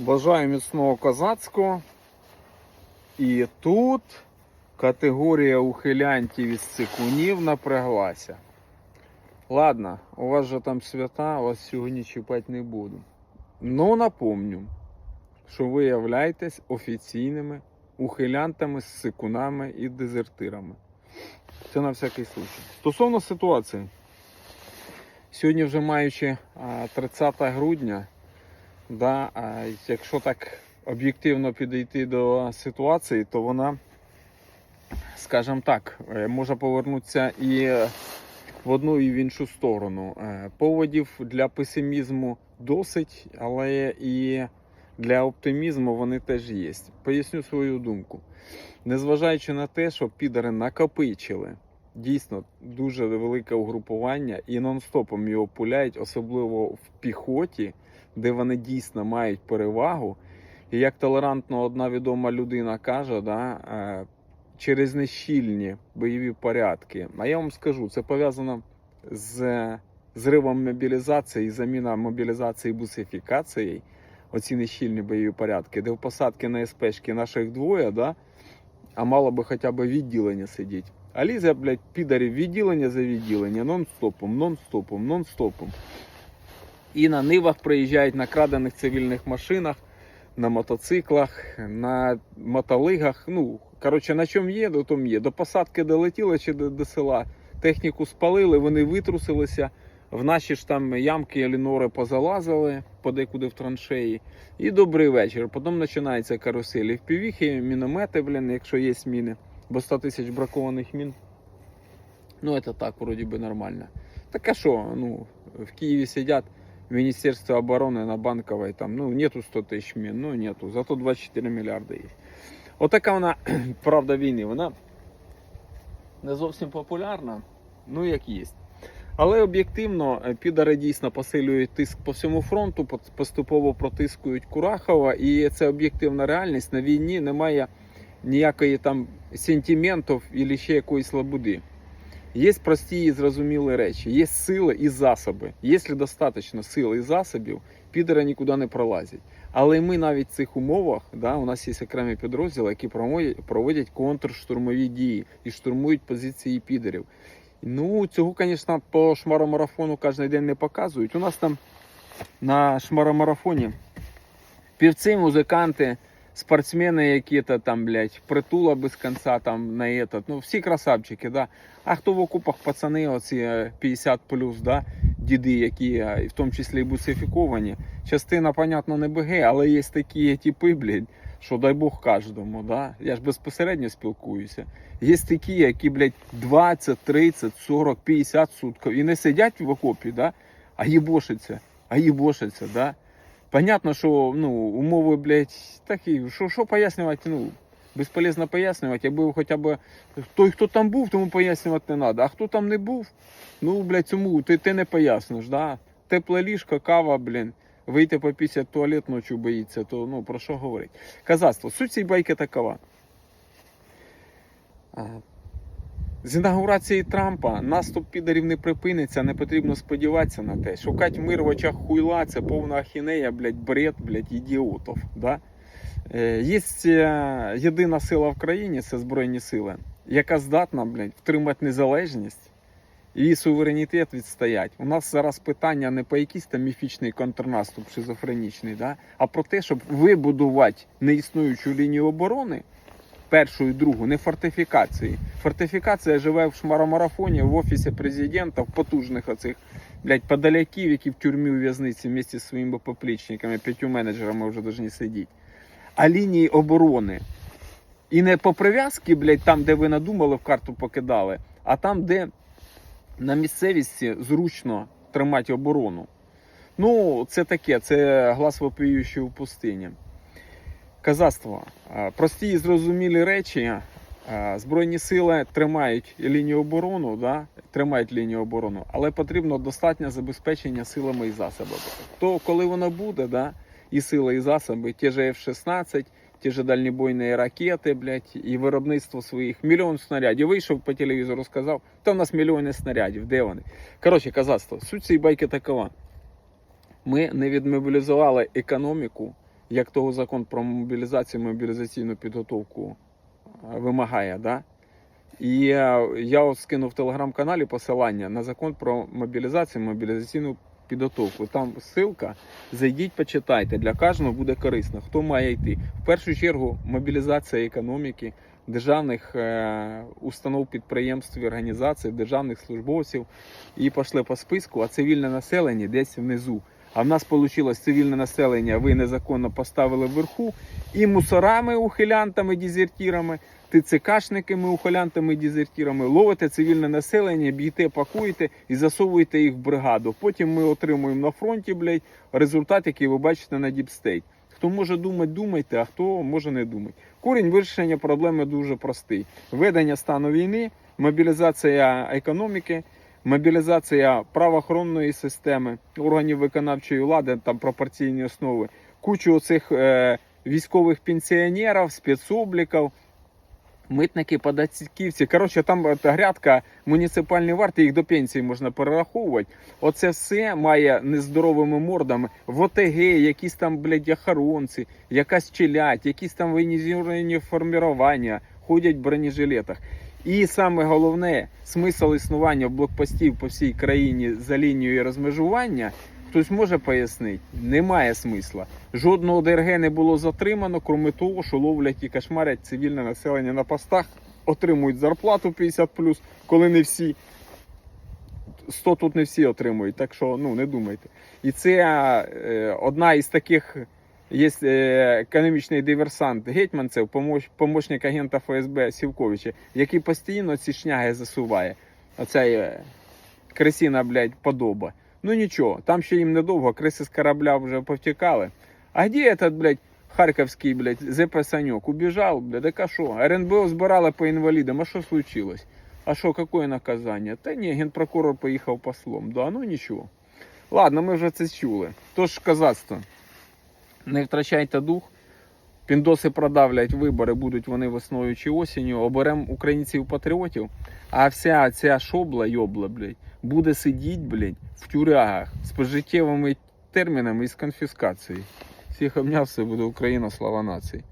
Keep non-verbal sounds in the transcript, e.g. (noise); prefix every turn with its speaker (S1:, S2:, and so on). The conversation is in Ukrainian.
S1: Бажаю міцного козацького. І тут категорія ухилянтів із цикунів напряглася. Ладно, у вас же там свята, вас сьогодні чіпати не буду. Ну напомню, що ви являєтесь офіційними ухилянтами, сикунами і дезертирами. Це на всякий случай. Стосовно ситуації. Сьогодні вже маючи 30 грудня, да, а, якщо так об'єктивно підійти до ситуації, то вона, скажімо так, е, може повернутися і в одну, і в іншу сторону. Е, Поводів для песимізму досить, але і для оптимізму вони теж є. Поясню свою думку. Незважаючи на те, що підари накопичили дійсно дуже велике угрупування і нон-стопом його пуляють, особливо в піхоті, де вони дійсно мають перевагу. І як толерантно одна відома людина каже, да, е, через нещільні бойові порядки. А я вам скажу, це пов'язано з зривом мобілізації заміна мобілізації бусифікацією. Оці нещільні бойові порядки, де в посадки на СПшки наших двоє, да, а мало би хоча б відділення сидіти. А блядь, підарів відділення за відділення, нон-стопом, нон-стопом, нон-стопом. І на нивах приїжджають на крадених цивільних машинах, на мотоциклах, на мотолигах. Ну, коротше, на чому є, до том є. До посадки долетіли чи до, до села. Техніку спалили, вони витрусилися. В наші ж там ямки лінори позалазили подекуди в траншеї. І добрий вечір. Потім починається каруселі. Впівіхи, міномети, блін, якщо є міни. Бо 100 тисяч бракованих мін. Ну, це так, вроді би нормально. Так а що, ну, в Києві сидять в Міністерстві оборони на Банковій, там, ну, нету 100 тисяч мін, ну, нету, зато 24 мільярди є. Отака вона (clears throat) правда війни, вона не зовсім популярна, ну, як є. Але об'єктивно е, підари дійсно посилюють тиск по всьому фронту, поступово протискують Курахова, і це об'єктивна реальність. На війні немає ніякої там сентиментів і ще якоїсь лабуди. Є прості і зрозумілі речі, є сили і засоби. Якщо достатньо сил і засобів, підери нікуди не пролазять. Але ми навіть в цих умовах, да, у нас є окремі підрозділи, які проводять контрштурмові дії і штурмують позиції підерів. Ну, цього, звісно, по шмаромарафону кожен день не показують. У нас там на шмаромарафоні півці, музиканти, спортсмени які-то там, блядь, притула без конца там на этот. Ну, всі красавчики, да. А хто в окупах пацани, оці е, 50 плюс, да, діди, які в тому числі і бусифіковані. Частина, понятно, не БГ, але є такі типи, блядь, що дай Бог кожному, да. Я ж безпосередньо спілкуюся. Є такі, які, блядь, 20, 30, 40, 50 сутків і не сидять в окопі, да, а їбошаться, а їбошаться, да. Понятно, що ну, умови, блядь, такі, що, що пояснювати, ну, безполезно пояснювати, аби хоча б той, хто там був, тому пояснювати не треба. А хто там не був, ну, блядь, цьому ти, ти не поясниш, да. Тепле ліжко, кава, блін, вийти попісять в туалет ночі боїться, то ну, про що говорить. Казацтво, суть цієї байки такова. З інаугурації Трампа наступ підарів не припиниться, не потрібно сподіватися на те. Шукать мир в очах хуйла це повна ахінея, блядь, бред, блядь, ідіотів. Да? Е, Є е, єдина сила в країні, це Збройні сили, яка здатна, блядь, втримати незалежність і суверенітет відстоять. У нас зараз питання не по якийсь там міфічний контрнаступ шизофренічний, да? а про те, щоб вибудувати неіснуючу лінію оборони першу і другу, не фортифікації. Фортифікація живе в шмаромарафоні, в офісі президента, в потужних оцих блядь, подаляків, які в тюрмі у в'язниці вместе з своїми поплічниками, п'ятью менеджерами вже повинні сидіти. А лінії оборони. І не по прив'язки, блядь, там, де ви надумали, в карту покидали, а там, де на місцевісті зручно тримати оборону. Ну, це таке, це глас вопіючий у пустині. Казацтво. Е, Прості і зрозумілі речі. Е, Збройні сили тримають лінію оборону, да? тримають лінію оборону, але потрібно достатнє забезпечення силами і засобами. То коли воно буде, да? і сили, і засоби, ті же F-16, ті ж дальнобойні ракети, блядь, і виробництво своїх мільйон снарядів. Вийшов по телевізору, сказав, та в нас мільйони снарядів, де вони? Коротше, казацтво, суть цієї байки такова. Ми не відмобілізували економіку як того закон про мобілізацію, мобілізаційну підготовку е, вимагає. Да? І е, я от скинув в телеграм-каналі посилання на закон про мобілізацію, мобілізаційну підготовку. Там ссылка. Зайдіть, почитайте. Для кожного буде корисно. Хто має йти? В першу чергу мобілізація економіки, державних е, установ, підприємств, і організацій, державних службовців. І пішли по списку, а цивільне населення десь внизу. А в нас вийшло цивільне населення, ви незаконно поставили вверху, і мусорами, ухилянтами, дезертірами, ТЦКшниками, ухилянтами, дезертірами, ловите цивільне населення, б'єте, пакуєте і засовуєте їх в бригаду. Потім ми отримуємо на фронті, блядь, результат, який ви бачите на діпстейт. Хто може думати, думайте, а хто може не думати. Корінь вирішення проблеми дуже простий: введення стану війни, мобілізація економіки, мобілізація правоохоронної системи, органів виконавчої влади, там пропорційні основи, кучу оцих е, військових пенсіонерів, спецобліків, митники, податківці. Коротше, там грядка муніципальні варти, їх до пенсії можна перераховувати. Оце все має нездоровими мордами. В ОТГ, якісь там, блядь, охоронці, якась челядь, якісь там воєнізовані формування, ходять в бронежилетах. І саме головне, смисл існування блокпостів по всій країні за лінією розмежування. Хтось може пояснити? Немає смисла. Жодного ДРГ не було затримано, крім того, що ловлять і кошмарять цивільне населення на постах, отримують зарплату 50 коли не всі. 100 тут не всі отримують, так що ну не думайте. І це е, одна із таких. Є економічний диверсант Гетьманцев, помощ, помощник агента ФСБ Сівковича, який постійно ці шняги засуває. Оця е, крисіна, блядь, подоба. Ну нічого, там ще їм недовго, криси з корабля вже повтікали. А де этот, блядь, харківський, блядь, ЗП Саньок? Убіжав, блядь, так а що? РНБО збирали по інвалідам, а що случилось? А що, какое наказання? Та ні, генпрокурор поїхав послом. Да, ну нічого. Ладно, ми вже це чули. Тож казацтво. Не втрачайте дух. Піндоси продавлять вибори, будуть вони весною чи осінню. Оберемо українців-патріотів. А вся ця шобла, йобла, блядь, буде сидіти, блядь, в тюрягах з пожиттєвими термінами і з конфіскацією. Всіх обняв, все буде Україна, слава нації.